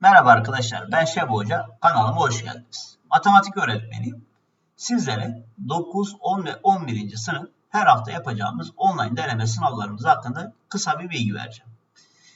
Merhaba arkadaşlar, ben Şebo Hoca. Kanalıma hoş geldiniz. Matematik öğretmeniyim. Sizlere 9, 10 ve 11. sınıf her hafta yapacağımız online deneme sınavlarımız hakkında kısa bir bilgi vereceğim.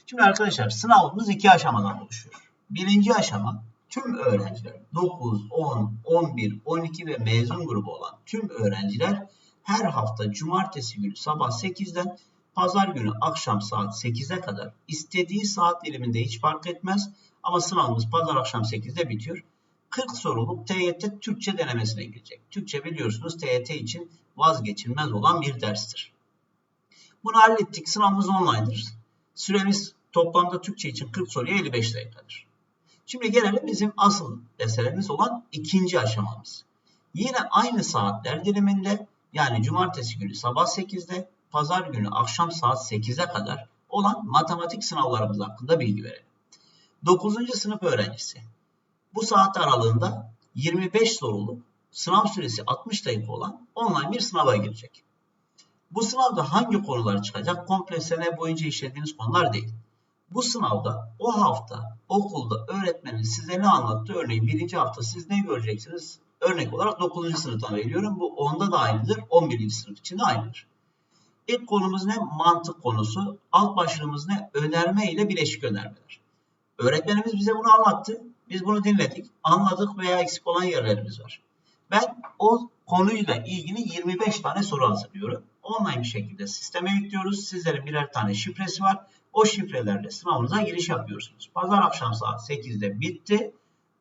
Şimdi arkadaşlar sınavımız iki aşamadan oluşuyor. Birinci aşama tüm öğrenciler 9, 10, 11, 12 ve mezun grubu olan tüm öğrenciler her hafta cumartesi günü sabah 8'den pazar günü akşam saat 8'e kadar istediği saat diliminde hiç fark etmez ama sınavımız pazar akşam 8'de bitiyor. 40 soruluk TYT Türkçe denemesine girecek. Türkçe biliyorsunuz TYT için vazgeçilmez olan bir derstir. Bunu hallettik. Sınavımız online'dır. Süremiz toplamda Türkçe için 40 soruya 55 dakikadır. Şimdi gelelim bizim asıl meselemiz olan ikinci aşamamız. Yine aynı saatler diliminde yani cumartesi günü sabah 8'de, pazar günü akşam saat 8'e kadar olan matematik sınavlarımız hakkında bilgi verelim. 9. sınıf öğrencisi bu saat aralığında 25 soruluk sınav süresi 60 dakika olan online bir sınava girecek. Bu sınavda hangi konular çıkacak? Komple sene boyunca işlediğiniz konular değil. Bu sınavda o hafta okulda öğretmenin size ne anlattı? Örneğin birinci hafta siz ne göreceksiniz? Örnek olarak 9. sınıftan veriyorum. Bu onda da aynıdır. 11. sınıf için de aynıdır. İlk konumuz ne? Mantık konusu. Alt başlığımız ne? Önerme ile bileşik önermeler. Öğretmenimiz bize bunu anlattı. Biz bunu dinledik. Anladık veya eksik olan yerlerimiz var. Ben o konuyla ilgili 25 tane soru hazırlıyorum. Online bir şekilde sisteme yüklüyoruz. Sizlerin birer tane şifresi var. O şifrelerle sınavınıza giriş yapıyorsunuz. Pazar akşam saat 8'de bitti.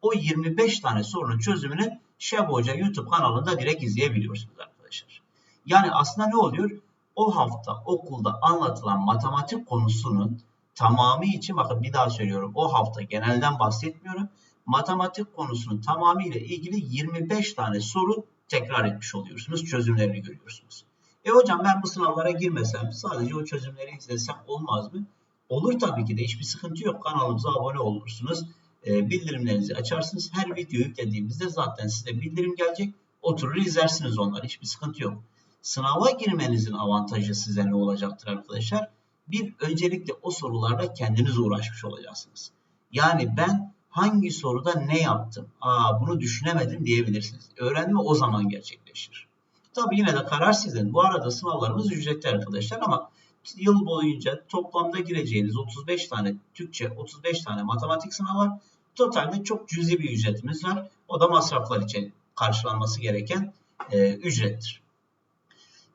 O 25 tane sorunun çözümünü Şebo Hoca YouTube kanalında direkt izleyebiliyorsunuz arkadaşlar. Yani aslında ne oluyor? O hafta okulda anlatılan matematik konusunun tamamı için bakın bir daha söylüyorum. O hafta genelden bahsetmiyorum. Matematik konusunun tamamıyla ilgili 25 tane soru tekrar etmiş oluyorsunuz. Çözümlerini görüyorsunuz. E hocam ben bu sınavlara girmesem sadece o çözümleri izlesem olmaz mı? Olur tabii ki de hiçbir sıkıntı yok. Kanalımıza abone olursunuz. E, bildirimlerinizi açarsınız. Her video yüklediğimizde zaten size bildirim gelecek. Oturur izlersiniz onları. Hiçbir sıkıntı yok. Sınava girmenizin avantajı size ne olacaktır arkadaşlar? Bir, öncelikle o sorularla kendiniz uğraşmış olacaksınız. Yani ben hangi soruda ne yaptım? Aa bunu düşünemedim diyebilirsiniz. Öğrenme o zaman gerçekleşir. Tabii yine de karar sizin. Bu arada sınavlarımız ücretli arkadaşlar ama yıl boyunca toplamda gireceğiniz 35 tane Türkçe, 35 tane matematik sınavı var. Totalde çok cüzi bir ücretimiz var. O da masraflar için karşılanması gereken e, ücrettir.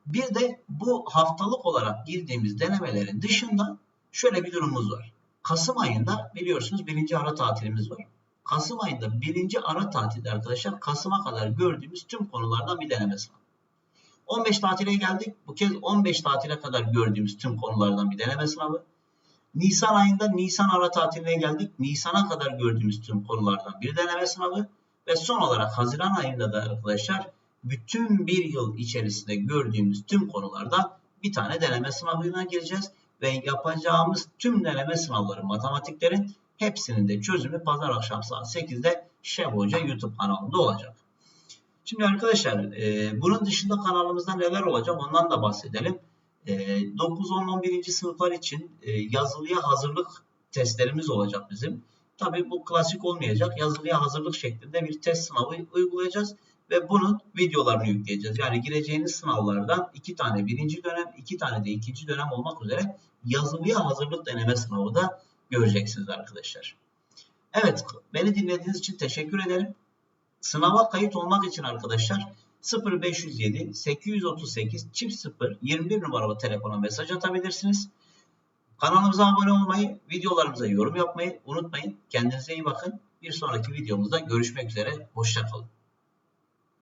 Bir de bu haftalık olarak girdiğimiz denemelerin dışında şöyle bir durumumuz var. Kasım ayında biliyorsunuz birinci ara tatilimiz var. Kasım ayında birinci ara tatilde arkadaşlar Kasım'a kadar gördüğümüz tüm konulardan bir deneme sınavı. 15 tatile geldik. Bu kez 15 tatile kadar gördüğümüz tüm konulardan bir deneme sınavı. Nisan ayında Nisan ara tatiline geldik. Nisan'a kadar gördüğümüz tüm konulardan bir deneme sınavı. Ve son olarak Haziran ayında da arkadaşlar bütün bir yıl içerisinde gördüğümüz tüm konulardan bir tane deneme sınavına gireceğiz. Ve yapacağımız tüm deneme sınavları matematiklerin hepsinin de çözümü pazar akşam saat 8'de Şev Hoca YouTube kanalında olacak. Şimdi arkadaşlar e, bunun dışında kanalımızda neler olacak ondan da bahsedelim. E, 9, 10, 11. sınıflar için e, yazılıya hazırlık testlerimiz olacak bizim. Tabii bu klasik olmayacak. Yazılıya hazırlık şeklinde bir test sınavı uygulayacağız ve bunun videolarını yükleyeceğiz. Yani gireceğiniz sınavlardan iki tane birinci dönem, iki tane de ikinci dönem olmak üzere yazılıya hazırlık deneme sınavı da göreceksiniz arkadaşlar. Evet, beni dinlediğiniz için teşekkür ederim. Sınava kayıt olmak için arkadaşlar 0507 838 çift 0 21 numaralı telefona mesaj atabilirsiniz. Kanalımıza abone olmayı, videolarımıza yorum yapmayı unutmayın. Kendinize iyi bakın. Bir sonraki videomuzda görüşmek üzere. Hoşçakalın.